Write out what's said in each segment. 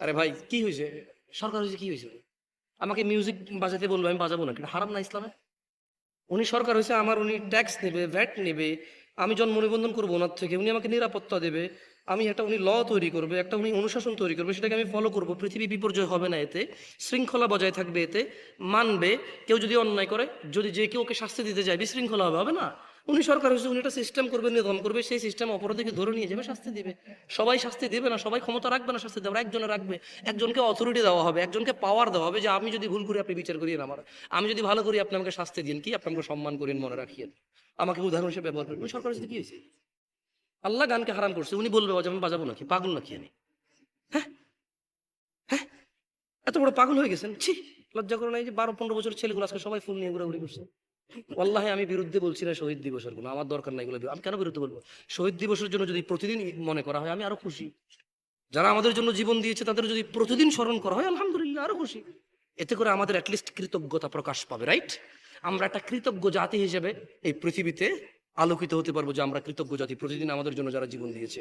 আরে ভাই, কি হয়েছে? সরকার হয়েছে, কি হয়েছে আমাকে মিউজিক বাজাতে বলব, আমি বাজাবো না কিন্তু হারাম না ইসলামে? উনি সরকার হয়েছে, আমার উনি ট্যাক্স নেবে ভ্যাট নেবে, আমি জন্ম নিবন্ধন করব ওনার থেকে, উনি আমাকে নিরাপত্তা দেবে, আমি একটা উনি ল তৈরি করবে, একটা উনি অনুশাসন তৈরি করবে, সেটাকে আমি ফলো করব, পৃথিবী বিপর্যয় হবে না এতে, শৃঙ্খলা বজায় থাকবে এতে, মানবে, কেউ যদি অন্যায় করে, যদি যে কেউ ওকে শাস্তি দিতে যায়, বিশৃঙ্খলা হবে হবে না? উনি সরকার হয়েছে, উনি একটা সিস্টেম করবে, নিধন করবে, সেই সিস্টেম অপরাধীকে ধরে নিয়ে যাবে, শাস্তি দেবে। সবাই শাস্তি দেবে না, সবাই ক্ষমতা রাখবে না, শাস্তি দেবে একজনে রাখবে। একজনকে অথরিটি দেওয়া হবে, একজনকে পাওয়ার দেওয়া হবে যে আমি যদি ভুল করি, আপনি বিচার করিয়েন আমার। আমি যদি ভালো করি, আপনি আমাকে শাস্তি দিন। কি? আপনি আমাকে সম্মান করেন মনে রাখিয়েন। আমাকে উদাহরণ হিসেবে ব্যবহার করেন। উনি সরকার হয়েছে, কি হয়েছে? আল্লাহ গানকে হারাম করছে, উনি বলবে যে আমি বাজাবো নাকি, পাগল নাকি আমি? হ্যাঁ? হ্যাঁ? এত বড় পাগল হয়ে গেছেন? ছি, লজ্জা করে নাই যে বারো, পনেরো বছর ছেলেগুলো আজকে সবাই ফুল নিয়ে ঘুরাঘুরি করছে। আল্লাহে আমি বিরুদ্ধে বলছি না শহীদ দিবসের কোনো, আমার দরকার নাই এগুলো আমি কেন বিরুদ্ধে বলব? শহীদ দিবসের জন্য যদি প্রতিদিন মনে করা হয়, আমি আরও খুশি। যারা আমাদের জন্য জীবন দিয়েছে, তাদের যদি প্রতিদিন স্মরণ করা হয়, আলহামদুলিল্লাহ, আরও খুশি। এতে করে আমাদের অ্যাটলিস্ট কৃতজ্ঞতা প্রকাশ পাবে রাইট আমরা একটা কৃতজ্ঞ জাতি হিসেবে এই পৃথিবীতে আলোকিত হতে পারব যে আমরা কৃতজ্ঞ জাতি, প্রতিদিন আমাদের জন্য যারা জীবন দিয়েছে।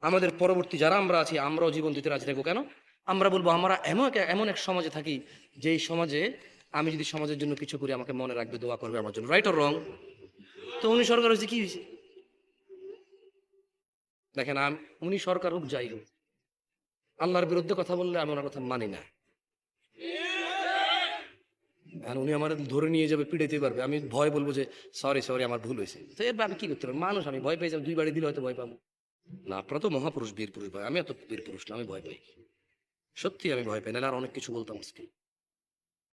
আমাদের পরবর্তী যারা আমরা আছি, আমরাও জীবন দিতে রাজি থাকব। কেন? আমরা বলব, আমরা এমন এমন এক সমাজে থাকি, যেই সমাজে আমি যদি সমাজের জন্য কিছু করি, আমাকে মনে রাখবে, দোয়া করবে আমার জন্য। রাইট অর রং তো উনি সরকার হয়েছে, কি হয়েছে? দেখেন উনি সরকার হোক, যাই হোক। আল্লাহর বিরুদ্ধে কথা বললে আমি ওনার কথা মানি না। আর উনি আমার ধরে নিয়ে যাবে পিড়াইতে পারবে। আমি ভয় বলব যে সরি সরি আমার ভুল হয়েছে। তো এর আমি কি করতে পারব? মানুষ, আমি ভয় পেয়ে যাব। দুই বাড়ি দিলে হয়তো ভয় পাবো। না, আপনারা তো মহাপুরুষ বীর পুরুষ ভাই। আমি এত বীর পুরুষ না, আমি ভয় পাই। সত্যি আমি ভয় পাই। নাহলে আর অনেক কিছু বলতাম আজকে।